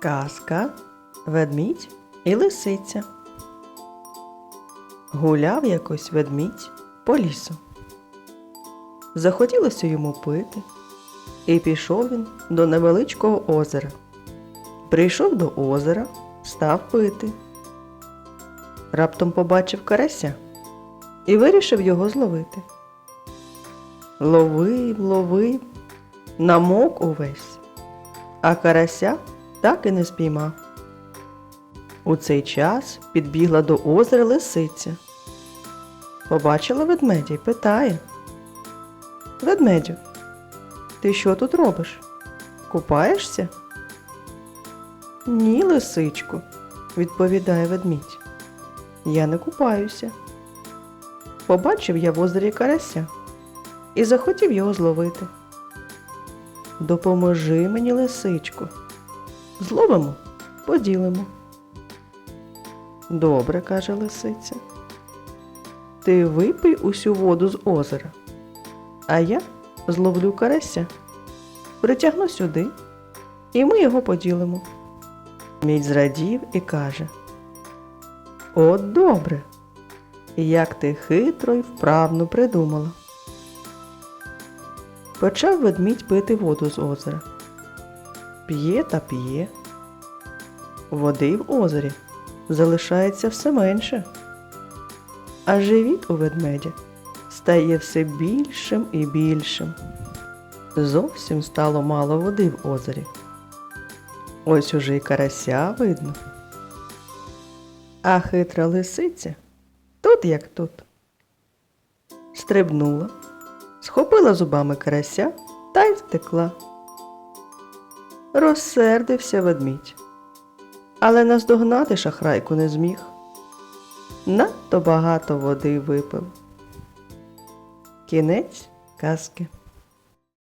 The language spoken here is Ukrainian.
Казка, ведмідь і лисиця. Гуляв якось ведмідь по лісу. Захотілося йому пити, і пішов він до невеличкого озера. Прийшов до озера, став пити. Раптом побачив карася і вирішив його зловити. Ловив, ловив, намок увесь, а карася так і не спіймав. У цей час підбігла до озера лисиця. Побачила ведмедя й питає. Ведмедю, ти що тут робиш? Купаєшся? Ні, лисичку, відповідає ведмідь. Я не купаюся. Побачив я в озері карася і захотів його зловити. Допоможи мені, лисичку. Зловимо, поділимо. Добре, каже лисиця. Ти випий усю воду з озера, а я зловлю карася, притягну сюди, і ми його поділимо. Мідь зрадів і каже: От добре, як ти хитро й вправно придумала. Почав ведмідь пити воду з озера. П'є та п'є. Води в озері залишається все менше, а живіт у ведмедя стає все більшим і більшим. Зовсім стало мало води в озері. Ось уже й карася видно. А хитра лисиця тут як тут. Стрибнула, схопила зубами карася та й втекла. Розсердився ведмідь, але наздогнати шахрайку не зміг. Надто багато води випив. Кінець казки.